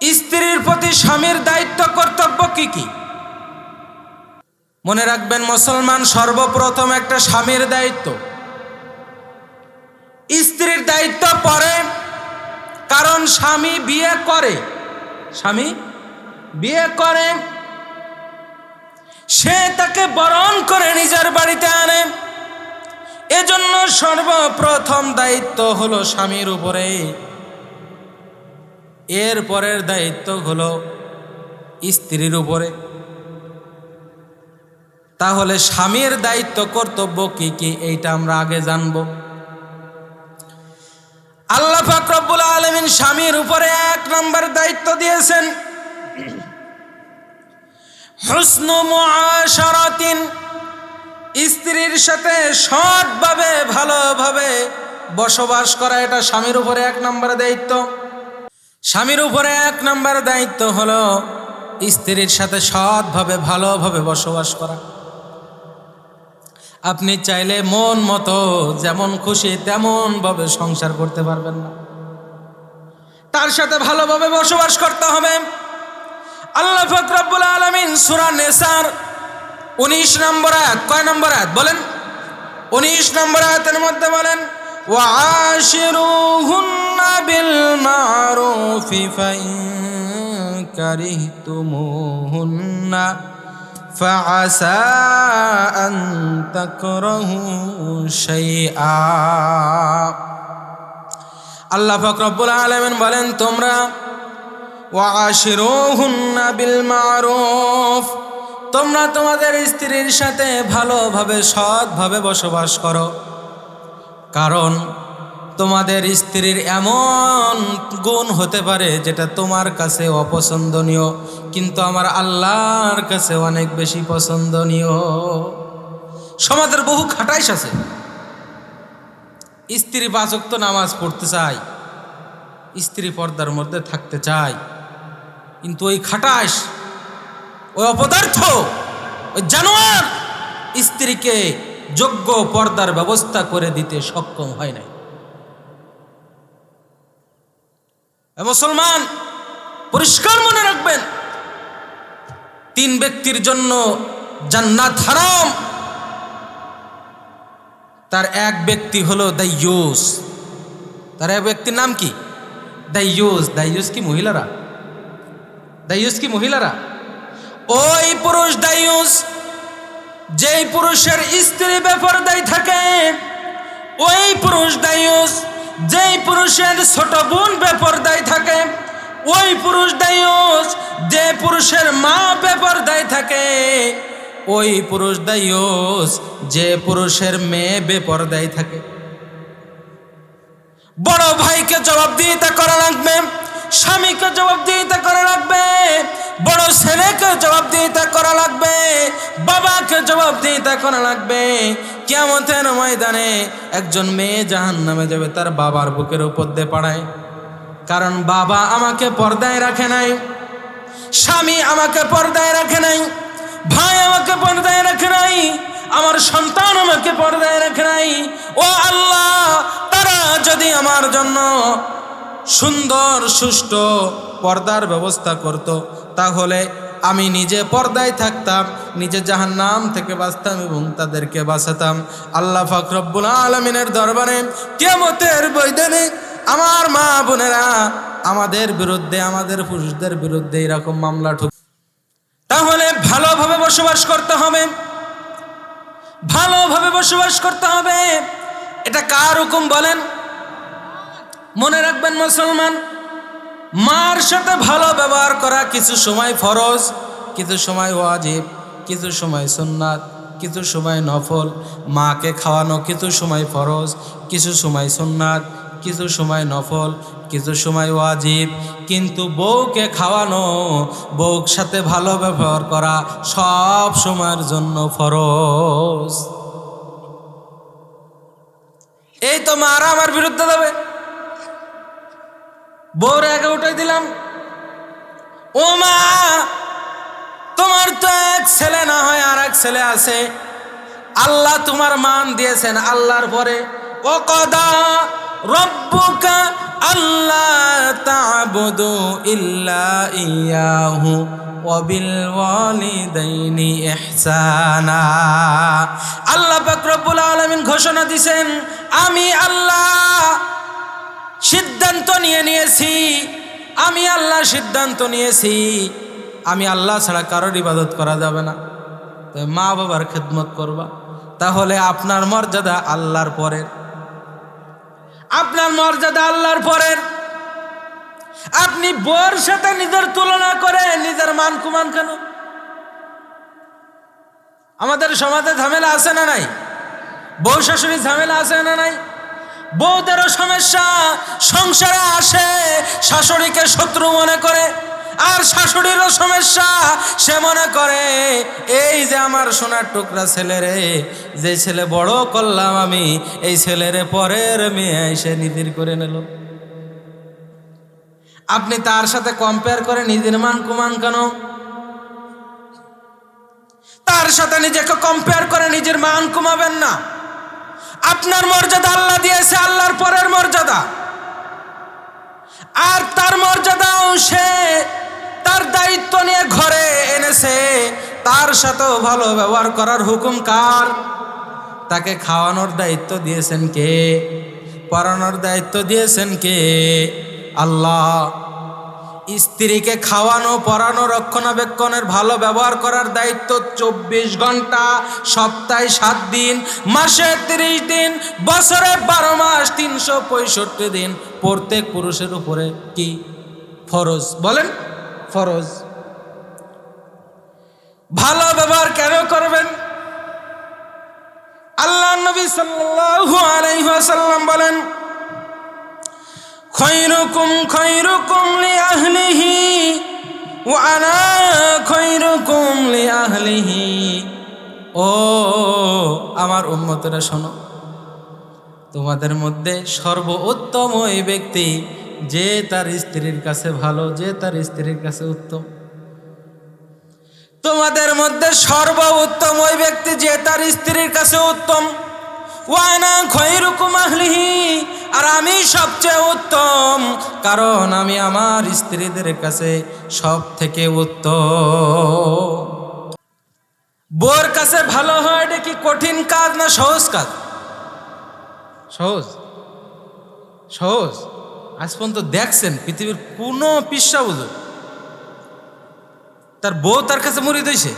স্ত্রীর প্রতি স্বামীর দায়িত্ব কর্তব্য কি কি? মনে রাখবেন, মুসলমান সর্বপ্রথম একটা স্বামীর দায়িত্ব। স্ত্রীর দায়িত্ব পরে, কারণ স্বামী বিয়ে করে। স্বামী বিয়ে করে। সে তাকে বরণ করে নিজের বাড়িতে আনে। এজন্য সর্বপ্রথম দায়িত্ব হলো স্বামীর উপরে এর পরের দায়িত্ব হলো স্ত্রীর উপরে। তাহলে স্বামীর দায়িত্ব কর্তব্য কি কি, এইটা আমরা আগে জানব। আল্লাহ ফাকরবুল আলমিন স্বামীর উপরে এক নম্বর দায়িত্ব দিয়েছেন। স্ত্রীর সাথে সৎভাবে, ভালোভাবে বসবাস করা, এটা স্বামীর উপরে এক নম্বর দায়িত্ব। স্বামীর উপরে এক নম্বর দায়িত্ব হল স্ত্রীর সাথে সৎভাবে, ভালোভাবে বসবাস করা। আপনি চাইলে মন মতো যেমন খুশি তেমনভাবে সংসার করতে পারবেন না। তার সাথে ভালোভাবে বসবাস করতে হবে। আল্লাহ ফকরাবুল আলমিন সুরা নেসার উনিশ নম্বর এক কয় নম্বর এক বলেন? উনিশ নম্বর আয়তের মধ্যে বলেন, ওয়া بالمعروف فإن كرهتموهن فعسى أن تكرهوا شيئا আল্লাহ ফকরবুল আলমেন বলেন তোমরা ওয়াশিরুহুন্না বিল মারুফ তোমরা তোমাদের স্ত্রীর সাথে ভালোভাবে সৎভাবে বসবাস করো কারণ তোমাদের স্ত্রীর এমন গুণ হতে পারে যেটা তোমার কাছে অপছন্দনীয়, কিন্তু আমার আল্লাহর কাছে অনেক বেশি পছন্দনীয়। সমাজের বহু খাটাইশ আছে। স্ত্রী বাচক্ত নামাজ পড়তে চায়, স্ত্রী পর্দার মধ্যে থাকতে চায়, কিন্তু ওই খাটাস ওই অপদার্থ, ওই জানোয়ার স্ত্রীকে যোগ্য পর্দার ব্যবস্থা করে দিতে সক্ষম হয় নাই এ মুসলমান, পরিষ্কার মনে রাখবেন, তিন ব্যক্তির জন্য জান্নাত হারাম। তার এক ব্যক্তি হলো দাইয়ুস। তার এক ব্যক্তির নাম কি? দাইয়ুস। দাইয়ুস কি মহিলারা? দাইয়ুস কি মহিলারা? ওই পুরুষ দাইয়ুস, যেই পুরুষের স্ত্রী বেপরদায় থাকে, ওই পুরুষ দায়ুস যেই পুরুষের ছোট বোন বেপরদায় থাকে, ওই পুরুষ দায়ুস যে পুরুষের মা বেপরদায় থাকে। ওই পুরুষ দায়ুস যে পুরুষের মেয়ে বেপরদায় থাকে। বড় ভাইকে জবাবদিহিতা করা লাগবে, স্বামীকে জবাবদিহিতা করা লাগবে বড় ছেলেকে জবাবদিহিতা করা লাগবে, বাবাকে জবাবদিহিতা করা লাগবে। কেমতের ময়দানে একজন মেয়ে জাহান নামে যাবে, তার বাবার বুকের উপর দিয়ে পাড়ায়। কারণ বাবা আমাকে পর্দায় রাখে নাই, স্বামী আমাকে পর্দায় রাখে নাই, ভাই আমাকে পর্দায় রাখে নাই, আমার সন্তান আমাকে পর্দায় রাখে নাই। ও আল্লাহ, তারা যদি আমার জন্য সুন্দর, সুষ্ঠু পর্দার ব্যবস্থা করত তাহলে আমি নিজে পর্দায় থাকতাম, নিজে জাহান নাম থেকে বাঁচতাম এবং তাদেরকে বাঁচাতাম। আল্লাহ ফাকরব্বুল আলমিনের দরবারে কেমতের বৈদানে আমার মা বোনেরা আমাদের বিরুদ্ধে, আমাদের পুরুষদের বিরুদ্ধে এরকম মামলা ঠুক তাহলে ভালোভাবে বসবাস করতে হবে। ভালোভাবে বসবাস করতে হবে। এটা কার হুকুম বলেন? মনে রাখবেন মুসলমান মার সাথে ভালো ব্যবহার করা কিছু সময় ফরজ, কিছু সময় ওয়াজিব, কিছু সময় সুন্নাত, কিছু সময় নফল, মাকে খাওয়ানো কিছু সময় ফরজ, কিছু সময় সুন্নাত, কিছু সময় নফল, কিছু সময় ওয়াজিব। কিন্তু বউকে খাওয়ানো, বউর সাথে ভালো ব্যবহার করা সব সময়ের জন্য ফরজ। এই তো মারা আমার বিরুদ্ধে দেবে বউর আগে উঠাই দিলাম। ও মা, তোমার তো এক ছেলে না হয় আর এক ছেলে আছে। আল্লাহ তোমার মান দিয়েছেন আল্লাহর পরে। ও কদা রব্বুকা আল্লাহ তা'বুদু ইল্লা ইয়াহু আল্লাহ পাক রব্বুল আলামিন ঘোষণা দিছেন, আমি আল্লাহ সিদ্ধান্ত নিয়ে নিয়েছি। আমি আল্লাহ সিদ্ধান্ত নিয়েছি। আমি আল্লাহ ছাড়া কারোর ইবাদত করা যাবে না। তো মা বাবার খেদমত করবা। তাহলে আপনার মর্যাদা আল্লাহর পরের। আপনার মর্যাদা আল্লাহর পরের। আপনি বোর সাথে নিজের তুলনা করে নিজের মান কুমান কেন? আমাদের সমাজে ঝামেলা আছে না নাই? বউ শাশুড়ি ঝামেলা আছে না নাই? বউদেরও সমস্যা, সংসারে আসে, শাশুড়িকে শত্রু মনে করে, আর শাশুড়িরও সমস্যা, সে মনে করে, এই যে আমার সোনার টুকরা ছেলেরে যে ছেলে বড় করলাম আমি, এই ছেলেরে পরের মেয়ে এসে নিদির করে নিল। আপনি তার সাথে কম্পেয়ার করে নিজের মান কুমান কেন? তার সাথে নিজেকে কম্পেয়ার করে নিজের মান কমাবেন না। আপনার মর্যাদা আল্লাহ দিয়েছে, আল্লাহর পরের মর্যাদা। আর তার মর্যাদাও সে তার দায়িত্ব নিয়ে ঘরে এনেছে। তার সাথেও ভালো ব্যবহার করার হুকুম কার? তাকে খাওয়ানোর দায়িত্ব দিয়েছেন কে? পড়ানোর দায়িত্ব দিয়েছেন কে? আল্লাহ স্ত্রীকে খাওয়ানো পরানো রক্ষণাবেক্ষণের ভালো ব্যবহার করার দায়িত্ব চব্বিশ ঘণ্টা, সপ্তাহে সাত দিন, মাসে তিরিশ দিন, বছরে বারো মাস, তিনশো পঁয়ষট্টি দিন। প্রত্যেক পুরুষের উপরে কি ফরজ? বলেন, ফরজ। ভালো ব্যবহার কেন করবেন? আল্লাহ নবী সাল্লাল্লাহু আলাইহি ওয়াসাল্লাম বলেন খৈরুকুম খৈরুকুম লি আহলিহি ও আনা খৈরুকুম লি আহলিহি ও আমার উম্মতরা, শোনো, তোমাদের মধ্যে সর্বোত্তম ওই ব্যক্তি যে তার স্ত্রীর কাছে ভালো, যে তার স্ত্রীর কাছে উত্তম। তোমাদের মধ্যে সর্বোত্তম ওই ব্যক্তি যে তার স্ত্রীর কাছে উত্তম। ওয়ানা খৈরুকুম আহলিহি। আর আমি সবচেয়ে উত্তম, কারণ আমি আমার স্ত্রীদের কাছে সব থেকে উত্তম। বোর কাছে ভালো হয় এটা কি কঠিন কাজ না সহজ কাজ? সহজ? সহজ? আজ পর্যন্ত দেখছেন পৃথিবীর কোনো পিসা বুঝো তার বউ তার কাছে মরি দিয়েছে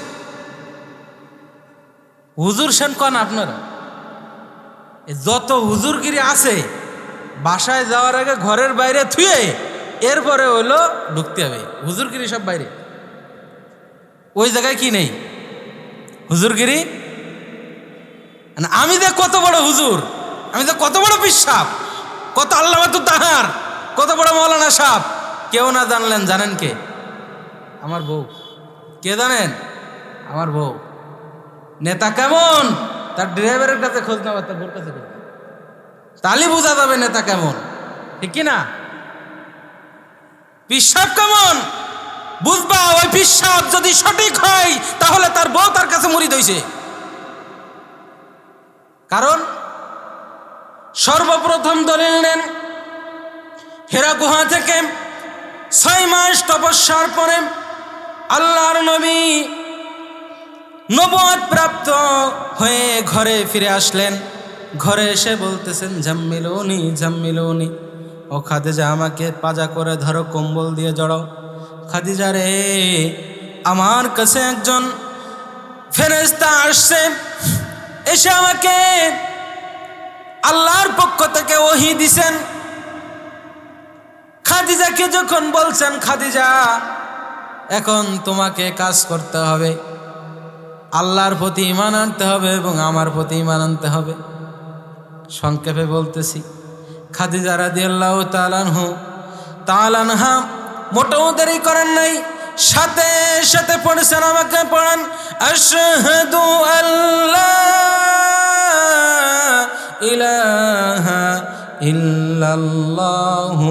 হুজুর সেন কন আপনারা? যত হুজুরগিরি আছে, বাসায় যাওয়ার আগে ঘরের বাইরে থুয়ে এরপরে হইল ঢুকতে হবে। হুজুরগিরি সব বাইরে। ওই জায়গায় কি নেই? হুজুরগিরি? আমি যে কত বড় হুজুর, আমি যে কত বড় বিশ্বাপ কত আল্লাহ তাহার কত বড় মৌলানা সাপ কেউ না জানলেন, জানেন কে? আমার বউ। কে জানেন? আমার বউ। নেতা কেমন? তার ড্রাইভারের কাছে খোঁজ নেওয়া, তার বোর কাছে খোঁজ। তাহলে বোঝা যাবে নেতা কেমন। ঠিক কি না পিসাব কেমন? বুঝবা, ওই পিসাব যদি সঠিক হয়, তাহলে তার বউ তার কাছে মুড়ি দইছে কারণ, সর্বপ্রথম দলিল নেন, হেরা গুহা থেকে ছয় মাস তপস্যার পরে আল্লাহর নবী নবদ প্রাপ্ত ঘরে ফিরে আসলেন। ঘরে এসে বলতেছেন, জাম্মিলুনি জাম্মিলুনি, ও খাদিজা আমাকে পাজা করে ধরো, কম্বল দিয়ে জড়াও। খাদিজা রে, আমার কাছে একজন ফেরেস্তা আসছে। এসে আমাকে আল্লাহর পক্ষ থেকে ওহি দিছেন। খাদিজাকে যখন বলছেন, খাদিজা, এখন তোমাকে কাজ করতে হবে। আল্লাহর প্রতি ইমান আনতে হবে এবং আমার প্রতি ইমান আনতে হবে। সংক্ষেপে বলতেছি, খাদিজা রাদি আল্লাহ তালানহু তালানহা মোটেও দেরি করেন নাই, সাথে সাথে পড়েছেন আমাকে পড়ান, আশহাদু আল্লাহ ইলাহা ইল্লাল্লাহু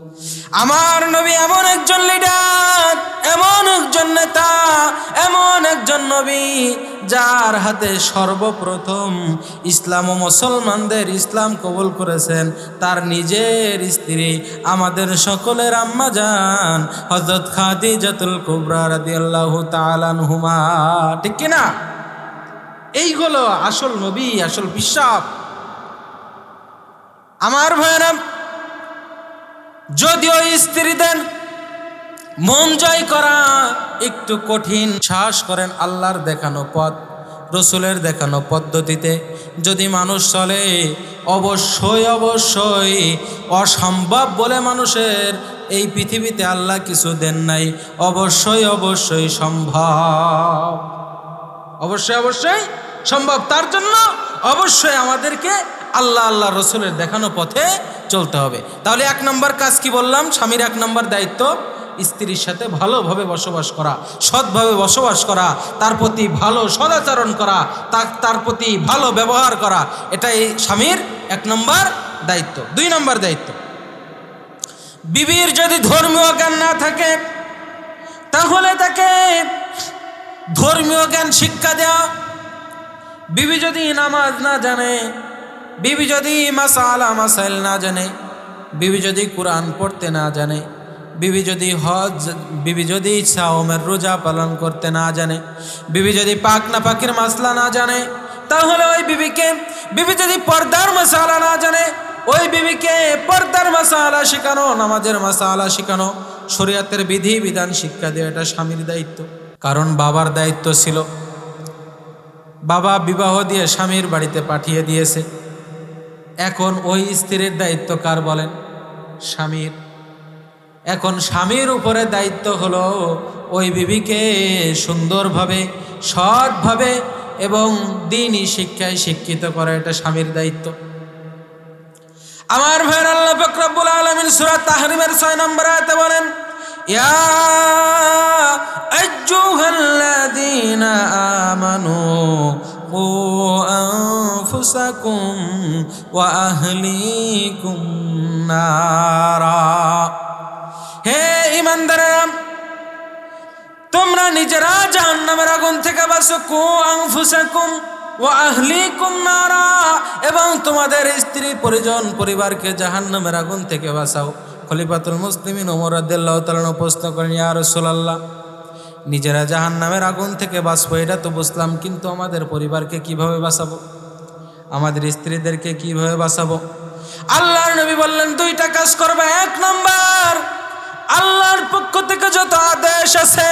আমার নবী এমন একজন লিডার এমন একজন নেতা, এমন একজন নবী যার হাতে সর্বপ্রথম ইসলাম ও মুসলমানদের ইসলাম কবুল করেছেন। তার নিজের স্ত্রী, আমাদের সকলের আম্মা যান হজরত খাদিজাতুল কুবরা রাদিয়াল্লাহু তাআলা আনহুমা। ঠিক কি না এইগুলো আসল নবী, আসল বিশ্বাস। আমার ভয়ানক যদিও স্ত্রীদের মন জয় করা একটু কঠিন। শ্বাস করেন আল্লাহর দেখানো পথ, রসুলের দেখানো পদ্ধতিতে। যদি মানুষ চলে, অবশ্যই অবশ্যই অসম্ভব বলে মানুষের এই পৃথিবীতে আল্লাহ কিছু দেন নাই। অবশ্যই অবশ্যই সম্ভব। অবশ্যই অবশ্যই সম্ভব। তার জন্য অবশ্যই আমাদেরকে আল্লাহ আল্লাহ রসুলের দেখানো পথে চলতে হবে। তাহলে এক নম্বর কাজ কি বললাম? স্বামীর এক নম্বর দায়িত্ব, স্ত্রীর সাথে ভালোভাবে বসবাস করা, সৎভাবে বসবাস করা, তার প্রতি ভালো সদাচরণ করা, তার প্রতি ভালো ব্যবহার করা, এটাই স্বামীর এক নম্বর দায়িত্ব। দুই নম্বর দায়িত্ব। বিবির যদি ধর্মীয় জ্ঞান না থাকে, তাহলে তাকে ধর্মীয় জ্ঞান শিক্ষা দেওয়া। বিবি যদি নামাজ না জানে বিবি যদি মাসালা মাসাইল না জানে, বিবি যদি কোরআন পড়তে না জানে, বিবি যদি হজ, বিবি যদি সাওমের রোজা পালন করতে না জানে, বিবি যদি পাক না পাকের মাসলা না জানে, তাহলে ওই বিবিকে, বিবি যদি পর্দার মশালা না জানে, ওই বিবিকে পর্দার মশালা শেখানো, নামাজের মশালা শেখানো, শরীয়তের বিধি, বিধান, শিক্ষা দেওয়া এটা স্বামীর দায়িত্ব। কারণ বাবার দায়িত্ব ছিল। বাবা বিবাহ দিয়ে স্বামীর বাড়িতে পাঠিয়ে দিয়েছে। এখন ওই স্ত্রীর দায়িত্ব কার বলেন? স্বামীর। এখন স্বামীর উপরে দায়িত্ব হলো ওই বিবিকে সুন্দরভাবে, সৎভাবে এবং দিনই শিক্ষায় শিক্ষিত করা এটা স্বামীর দায়িত্ব। আমার ভাইয়ের আল্লাহ ফকরাবুল আলমিন সুরাত তাহরিমের ছয় নম্বর আয়তে বলেন, ইয়া আমানু কু ওয়া আহলিকুম নারা হে ইমানদারেরা, তোমরা নিজেরা জাহান্নামের আগুন থেকে বাঁচো কু আনফুসাকুম ও আহলিকুম নারা। এবং তোমাদের স্ত্রী, পরিজন, পরিবারকে জাহান্নামের আগুন থেকে বাঁচাও। খলিফাতুল মুসলিমিন ওমর রাদিয়াল্লাহু তাআলা প্রশ্ন করেন, ইয়া রাসূলুল্লাহ, নিজেরা জাহান্নামের আগুন থেকে বাঁচবো, এটা তো বুঝলাম, কিন্তু আমাদের পরিবারকে কীভাবে বাঁচাবো? আমাদের স্ত্রীদেরকে কীভাবে বাঁচাবো? আল্লাহর নবী বললেন, দুইটা কাজ করবে। এক নম্বর, আল্লাহর পক্ষ থেকে যত আদেশ আছে,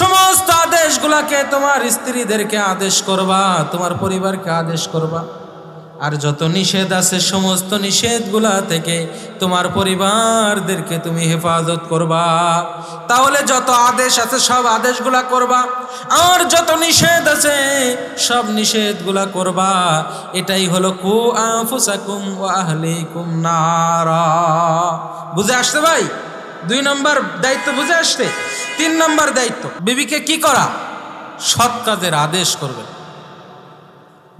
সমস্ত আদেশগুলাকে তোমার স্ত্রীদেরকে আদেশ করবা, তোমার পরিবারকে আদেশ করবা। আর যত নিষেধ আছে সমস্ত নিষেধগুলা থেকে তোমার পরিবারদেরকে তুমি হেফাজত করবা। তাহলে যত আদেশ আছে সব আদেশগুলা করবা। আর যত নিষেধ আছে সব নিষেধগুলা করবা। এটাই হলো কু আফুসাকুম আহলিকুম নারা। বুঝে আসতে ভাই? দুই নম্বর দায়িত্ব বুঝে আসতে তিন নম্বর দায়িত্ব। বিবিকে কি করা? সৎ কাজের আদেশ করবেন।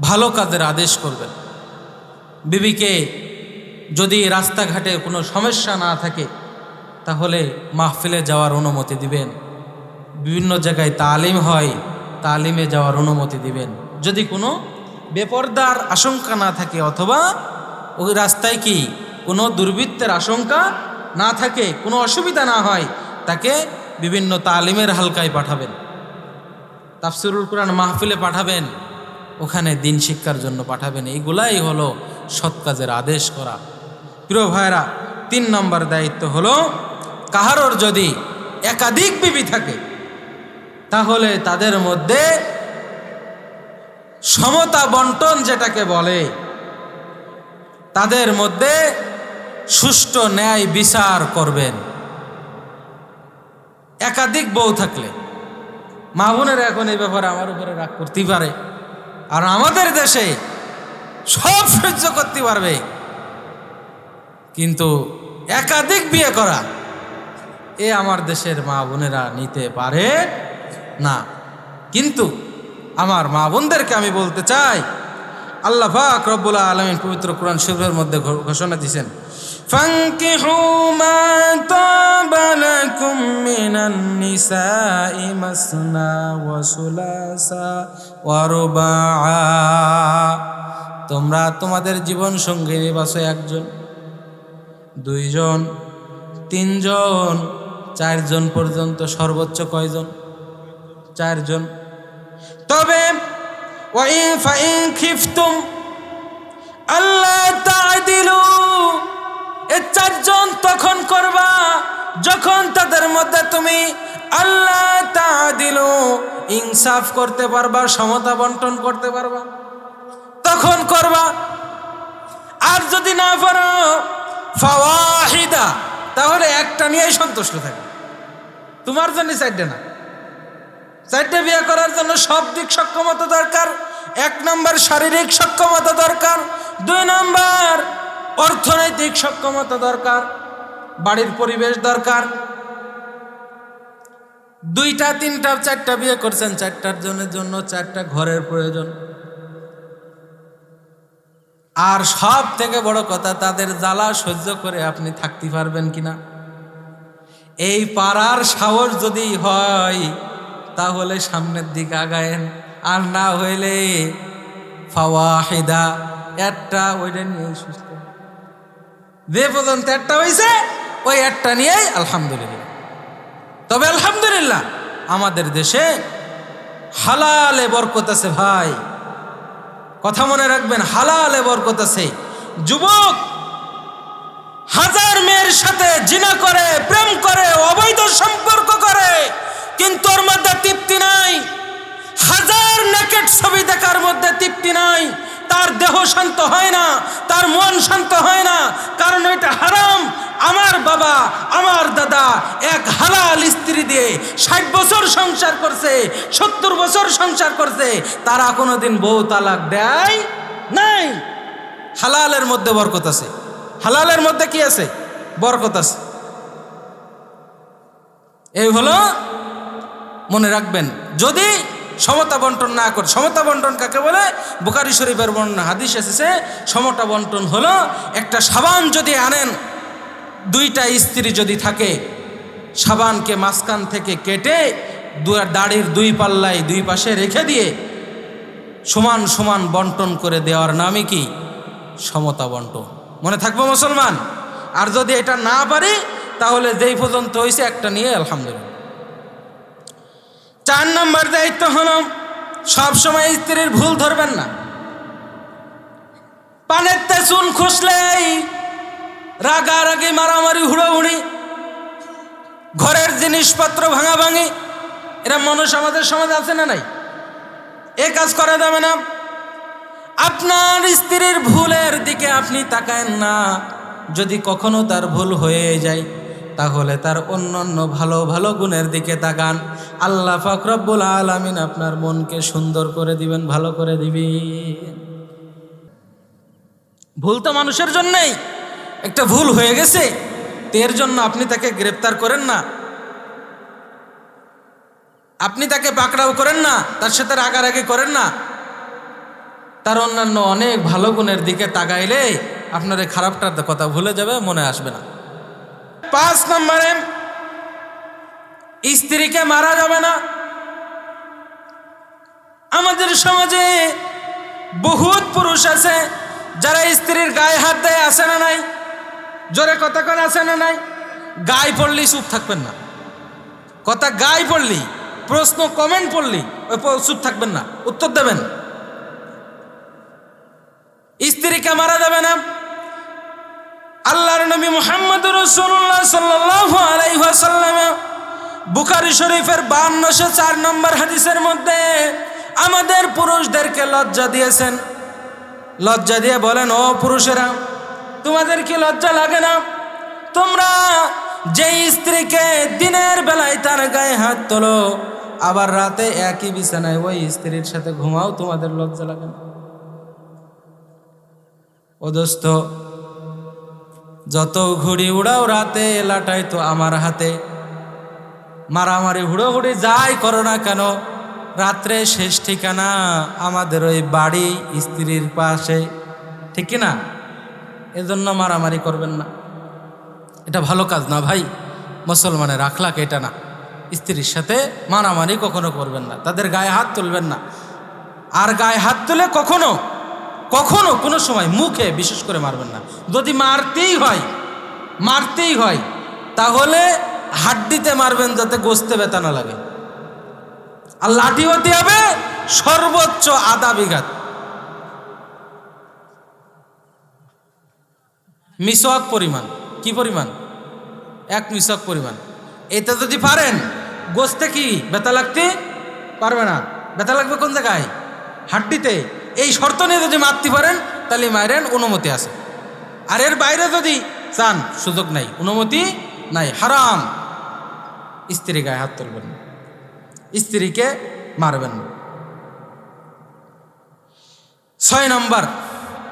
ভালো কাজের আদেশ করবেন। বিবিকে যদি রাস্তাঘাটে কোনো সমস্যা না থাকে, তাহলে মাহফিলে যাওয়ার অনুমতি দিবেন। বিভিন্ন জায়গায় তালিম হয়, তালিমে যাওয়ার অনুমতি দিবেন। যদি কোনো বেপর্দার আশঙ্কা না থাকে অথবা ওই রাস্তায় কি কোনো দুর্বৃত্তের আশঙ্কা না থাকে, কোনো অসুবিধা না হয়, তাকে বিভিন্ন তালিমের হালকায় পাঠাবেন। তাফসিরুল কোরআন মাহফিলে পাঠাবেন, ওখানে দিন শিক্ষার জন্য পাঠাবেন। এইগুলাই হলো সৎ কাজের আদেশ করা। প্রিয় ভাইরা তিন নম্বর দায়িত্ব হলো, কাহারোর যদি একাধিক বিবি থাকে, তাহলে তাদের মধ্যে সমতা বন্টন যেটাকে বলে, তাদের মধ্যে সুষ্ঠু ন্যায় বিচার করবেন। একাধিক বউ থাকলে, মা এখন এই ব্যাপারে আমার উপরে রাগ করতেই পারে। আর আমাদের দেশে সব সহ্য করতে পারবে। কিন্তু একাধিক বিয়ে করা, এ আমার দেশের মা বোনেরা নিতে পারে না। কিন্তু আমার মা বোনদেরকে আমি বলতে চাই, আল্লাহ পাক রব্বুল আলমিন পবিত্র কোরআন শিবের মধ্যে ঘোষণা দিয়েছেন فانكحوا ما طاب لكم من النساء مثنى وثلاثا ورباعا তোমরা তোমাদের জীবন সঙ্গী নিবাসে একজন দুইজন তিনজন চারজন পর্যন্ত সর্বোচ্চ কয়জন চারজন তবে ওয়াইন ফাইন খিফতুম এ চারজন তখন করবা, যখন তাদের মধ্যে তুমি আল্লাহ তাদিলু ইনসাফ করতে পারবা, সমতা বন্টন করতে পারবা। তখন করবা, আর যদি না পারো, ফাওয়াহিদা, তাহলে একটা নিয়েই সন্তুষ্ট থাকবে। তোমার জন্য চারটে না। চারটে বিয়ে করার জন্য সব দিক সক্ষমতা দরকার, এক নম্বর শারীরিক সক্ষমতা দরকার, দুই নম্বর অর্থনৈতিক সক্ষমতা দরকার, বাড়ির পরিবেশ দরকার। দুইটা, তিনটা, চারটা বিয়ে করছেন, চারটার জনের জন্য চারটা ঘরের প্রয়োজন। আর সব থেকে বড় কথা, তাদের জ্বালা সহ্য করে আপনি থাকতে পারবেন কিনা? এই পাড়ার সাহস যদি হয়, তাহলে সামনের দিকে আগায়েন। আর না হইলে ফাওয়া ফাওয়াহিদা, একটা ওইটা নিয়ে সুস্থ। যে পর্যন্ত একটা হয়েছে ওই একটা নিয়েই আলহামদুলিল্লাহ। তবে আলহামদুলিল্লাহ, আমাদের দেশে হালালে বরকত আছে ভাই। কথা মনে রাখবেন, হালালে বরকত আছে। যুবক হাজার মেয়ের সাথে জিনা করে, প্রেম করে, অবৈধ সম্পর্ক করে, কিন্তু ওর মধ্যে তৃপ্তি নাই। হাজার নেকেট ছবি দেখার মধ্যে তৃপ্তি নাই। তার দেহ শান্ত হয় না, তার মন শান্ত হয় না, কারণ এটা হারাম। আমার বাবা, আমার দাদা এক হালাল স্ত্রী দিয়ে ষাট বছর সংসার করছে, সত্তর বছর সংসার করছে, তারা কোনোদিন বউ তালাক দেয় নাই। হালালের মধ্যে বরকত আছে। হালালের মধ্যে কি আছে? বরকত আছে। এই হলো মনে রাখবেন, যদি সমতা বন্টন না করে। সমতা বন্টন কাকে বলে? বুকারি শরীফের বর্ণনা, হাদিস এসেছে, সমতা বন্টন হলো একটা সাবান যদি আনেন, দুইটা স্ত্রী যদি থাকে, সাবানকে মাঝখান থেকে কেটে দাড়ির দুই পাল্লায় দুই পাশে রেখে দিয়ে সমান সমান বন্টন করে দেওয়ার নামই কি? সমতা বন্টন। মনে থাকব মুসলমান? আর যদি এটা না পারি, তাহলে যেই পর্যন্ত হয়েছে একটা নিয়ে, আলহামদুলিল্লাহ। চার নম্বর দায়িত্ব হল সবসময় স্ত্রীর ভুল ধরবেন না। পানের তেসুন খুসলেই রাগারাগি, মারামারি, হুড়োহুড়ি, ঘরের জিনিসপত্র ভাঙা ভাঙি এরা মানুষ আমাদের সমাজে আছে না নাই? এ কাজ করা যাবে না। আপনার স্ত্রীর ভুলের দিকে আপনি তাকায়েন না, যদি কখনো তার ভুল হয়ে যায়। তাহলে তার অন্য অন্য ভালো ভালো গুণের দিকে তাকান। আল্লাহ ফাকরাবুল আলমিন আপনার মনকে সুন্দর করে দিবেন, ভালো করে দিবেন। ভুল তো মানুষের জন্যই। একটা ভুল হয়ে গেছে, তো এর জন্য আপনি তাকে গ্রেপ্তার করেন না। আপনি তাকে পাকড়াও করেন না, তার সাথে রাগারাগি করেন না। তার অন্যান্য অনেক ভালো গুণের দিকে তাকাইলে আপনার এই খারাপটার কথা ভুলে যাবে, মনে আসবে না। পাঁচ নম্বরে, স্ত্রীকে মারা যাবে না। আমাদের সমাজে বহুত পুরুষ আছে, যারা স্ত্রীর গায়ে হাত দেয়, আসে না নাই? জোরে কথা করে আসে না নাই? গায়ে পড়লেই চুপ থাকবেন না। কথা গায়ে পড়লি প্রশ্ন কমেন্ট পড়লি চুপ থাকবেন না। উত্তর দেবেন। স্ত্রীকে মারা যাবে না। আল্লাহর নবী মোহাম্মদ রসুল্লাহ সাল্লাহ আলাইসাল্লাম বুখারি শরীফের বান্নশো চার নম্বর হাদিসের মধ্যে আমাদের পুরুষদেরকে লজ্জা দিয়েছেন। লজ্জা দিয়ে বলেন, ও পুরুষেরা, তোমাদের কি লজ্জা লাগে না? তোমরা যে স্ত্রীকে দিনের বেলায় তার গায়ে হাত তোলো, আবার রাতে একই বিছানায় ওই স্ত্রীর সাথে ঘুমাও, তোমাদের লজ্জা লাগে না? ও দোস্ত যত ঘুড়ি উড়াও রাতে, লাটাই তো আমার হাতে। মারামারি হুড়োহুড়ি যাই করো না কেন, রাত্রে শেষ ঠিকানা আমাদের ওই বাড়ি স্ত্রীর পাশে। ঠিক না? এজন্য মারামারি করবেন না। এটা ভালো কাজ না ভাই, মুসলমানের আখলাক এটা না। স্ত্রীর সাথে মারামারি কখনো করবেন না, তাদের গায়ে হাত তুলবেন না। আর গায়ে হাত তুলে কখনো কখনো কোনো সময় মুখে বিশেষ করে মারবেন না। যদি মারতেই হয় মারতেই হয়, তাহলে হাড্ডিতে মারবেন যাতে গোস্তে ব্যথা না লাগে। আর লাঠি হতে হবে সর্বোচ্চ আধা বিঘাত। মিসওয়াক পরিমাণ। কি পরিমাণ? এক মিসওয়াক পরিমাণ। এটা যদি পারেন, গোস্তে কি, ব্যথা লাগতে পারবে না? ব্যথা লাগবে কোন জায়গায়? হাড্ডিতে। এই শর্ত নিয়ে যদি মারতে পারেন, তাহলে মায়েরেন অনুমতি আছে। আর এর বাইরে যদি চান, সুযোগ নাই, অনুমতি নাই, হারাম। স্ত্রী গায়ে হাত তুলবেন স্ত্রীকে মারবেন না। ছয় নম্বর,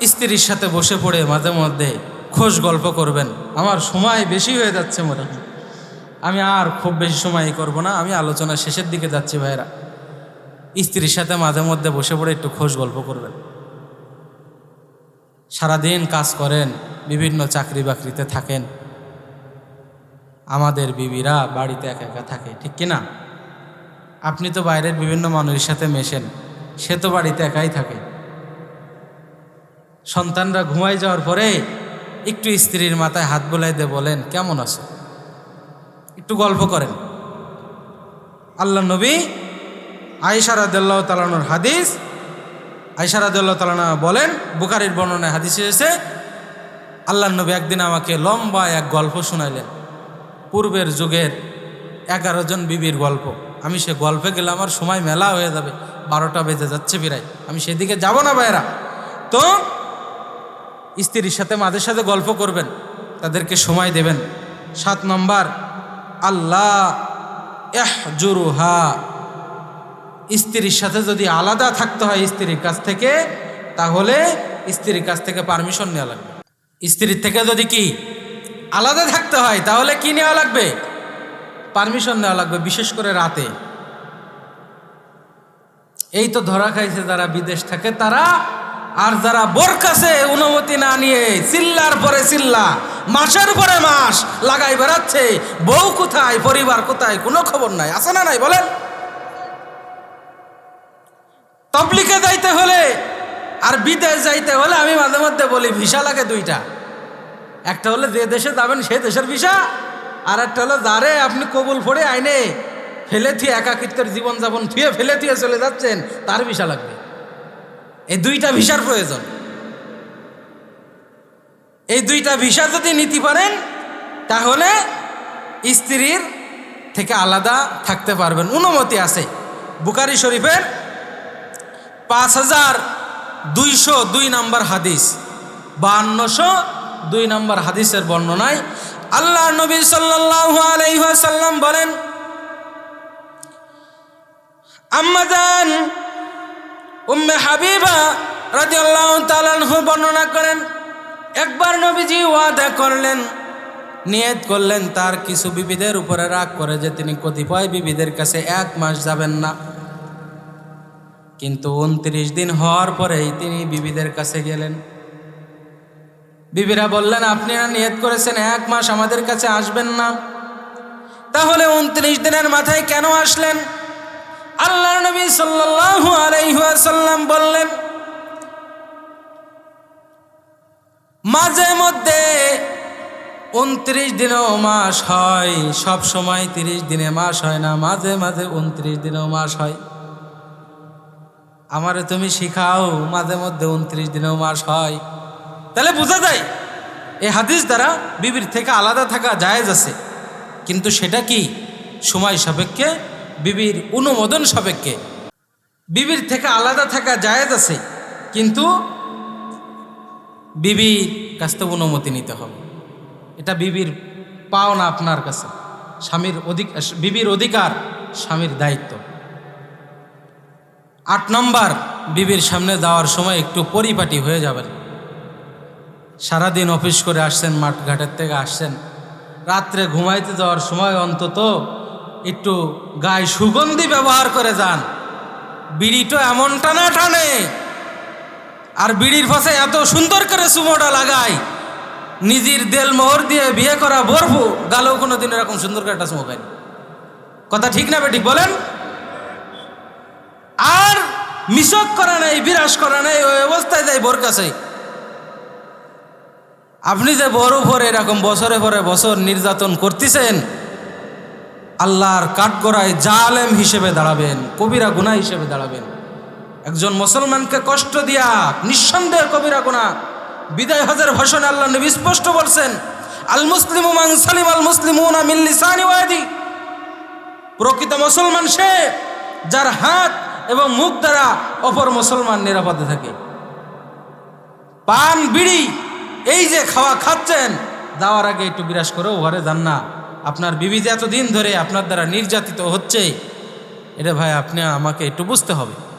স্ত্রীর সাথে বসে পড়ে মাঝে মধ্যে খোশ গল্প করবেন। আমার সময় বেশি হয়ে যাচ্ছে মনে আমি আর খুব বেশি সময় করব না। আমি আলোচনা শেষের দিকে যাচ্ছি ভাইরা। স্ত্রীর সাথে মাঝে মধ্যে বসে পড়ে একটু খোশ গল্প করবেন। সারাদিন কাজ করেন, বিভিন্ন চাকরি বাকরিতে থাকেন। আমাদের বিবিরা বাড়িতে একা একা থাকে, ঠিক কি না আপনি তো বাইরের বিভিন্ন মানুষের সাথে মেশেন, সে তো বাড়িতে একাই থাকে। সন্তানরা ঘুমাই যাওয়ার পরে একটু স্ত্রীর মাথায় হাত বোলাই দিয়ে বলেন, কেমন আছো? একটু গল্প করেন। আল্লাহ নবী আয়সা রাদিল্লাহ তালানোর হাদিস। আয়সা রাদিল্লাহ তালানা বলেন বুকারির বর্ণনায় হাদিস এসেছে আল্লাহ নবী একদিন আমাকে লম্বা এক গল্প শোনাইলেন। পূর্বের যুগের এগারো জন বিবির গল্প। আমি সে গল্পে গেলে আমার সময় মেলা হয়ে যাবে, বারোটা বেজে যাচ্ছে বিরাই আমি সেদিকে যাব না ভাইরা তো স্ত্রীর সাথে মাদের সাথে গল্প করবেন, তাদেরকে সময় দেবেন। সাত নম্বর, আল্লাহ এহ জুরুহা স্ত্রীর সাথে যদি আলাদা থাকতে হয় স্ত্রীর কাছ থেকে, তাহলে স্ত্রীর কাছ থেকে পারমিশন নেওয়া লাগবে। স্ত্রীর থেকে যদি কি আলাদা থাকতে হয়, তাহলে কি নেওয়া লাগবে? পারমিশন নেওয়া লাগবে, বিশেষ করে রাতে। এই তো ধরা খাইছে যারা বিদেশ থাকে, তারা আর যারা বোর কাছে অনুমতি না নিয়ে চিল্লার পরে চিল্লা, মাসের পরে মাস লাগাই বেড়াচ্ছে, বউ কোথায়, পরিবার কোথায়, কোনো খবর নাই, আছে না নাই, বলেন? তবলিকে যাইতে হলে আর বিদেশ যাইতে হলে আমি মাঝে মধ্যে বলি, ভিসা লাগে দুইটা। একটা হলে যে দেশে যাবেন সে দেশের ভিসা, আর একটা হলো যারে আপনি কবুল ফোড়ে আইনে ফেলে থিয়ে একাকিত্বের জীবনযাপন থুয়ে ফেলে থিয়ে চলে যাচ্ছেন, তার ভিসা লাগবে। এই দুইটা ভিসার প্রয়োজন। এই দুইটা ভিসা যদি নিতে পারেন, তাহলে স্ত্রীর থেকে আলাদা থাকতে পারবেন। অনুমতি আছে। বুকারি শরীফের পাঁচ হাজার দুইশো দুই নম্বর হাদিস। বাহান্নশো দুই নম্বর হাদিসের বর্ণনায় আল্লাহ নবী সাল্লাল্লাহু আলাইহি ওয়াসাল্লাম বলেন, আম্মাজান উম্মে হাবিবা রাদিয়াল্লাহু তাআলা আনহু বর্ণনা করেন, একবার নবীজি ওয়াদা করলেন, নিয়ত করলেন তার কিছু বিবিদের উপরে রাগ করে যে তিনি কতিপয় বিবিদের কাছে এক মাস যাবেন না। কিন্তু উনত্রিশ দিন হওয়ার পরেই তিনি বিবিদের কাছে গেলেন। বিবিরা বললেন, আপনি আপনারা নিয়ত করেছেন, এক মাস আমাদের কাছে আসবেন না। তাহলে উনত্রিশ দিনের মাথায় কেন আসলেন? আল্লাহ নবী সাল্লাল্লাহু আলাইহি ওয়াসাল্লাম বললেন, মাঝে মধ্যে উনত্রিশ দিনেও মাস হয়, সব সময় তিরিশ দিনে মাস হয় না, মাঝে মাঝে উনত্রিশ দিনেও মাস হয়। আমারে তুমি শিখাও, মাঝে মধ্যে উনত্রিশ দিনেও মাস হয়। তাহলে বোঝা যায়, এই হাদিস দ্বারা বিবির থেকে আলাদা থাকা জায়েজ আছে। কিন্তু সেটা কি? সময় সাপেক্ষে, বিবির অনুমোদন সাপেক্ষে। বিবির থেকে আলাদা থাকা জায়েজ আছে, কিন্তু বিবির কাছ থেকে অনুমতি নিতে হবে। এটা বিবির পাওনা আপনার কাছে। স্বামীর অধিক, বিবির অধিকার স্বামীর দায়িত্ব। আট নম্বর, বিবির সামনে যাওয়ার সময় একটু পরিপাটি হয়ে যাবেন। সারাদিন অফিস করে আসছেন, মাঠঘাটের থেকে আসছেন। রাত্রে ঘুমাইতে যাওয়ার সময় অন্তত একটু গায়ে সুগন্ধি ব্যবহার করে যান। বিড়ি তো এমন টানা টানে। আর বিড়ির পাশে এত সুন্দর করে সুমোটা লাগায়। নিজের দেল মোহর দিয়ে বিয়ে করা বরফু, গালেও কোনো দিন এরকম সুন্দর করে একটা চুমো পায়নি। কথা ঠিক না বেঠিক বলেন? আর মিশক করা নেই বিরাস করা নাই, ওই অবস্থায় যাই বোর কাছে আপনি যে বড় উপরে এরকম বছরে পরে বছর নির্যাতন করতেছেন, আল্লাহর কাঠগড়ায় জালেম হিসেবে দাঁড়াবেন, কবিরা গুণা হিসেবে দাঁড়াবেন। একজন মুসলমানকে কষ্ট দিয়া, নিঃসন্দেহে কবিরা গুণা বিদায় হজের ভাষণে আল্লাহ নবী স্পষ্ট বলছেন আল মুসলিম সালিম আল মুসলিম প্রকৃত মুসলমান সে, যার হাত এবং মুখ দ্বারা অপর মুসলমান নিরাপদে থাকে। পান, বিড়ি, এই যে খাওয়া খাচ্ছেন যাওয়ার আগে একটু বিরাস করেও ঘরে যান না। আপনার বিবি যে এতদিন ধরে আপনার দ্বারা নির্যাতিত হচ্ছে, এটা ভাই আপনি আমাকে একটু বুঝতে হবে।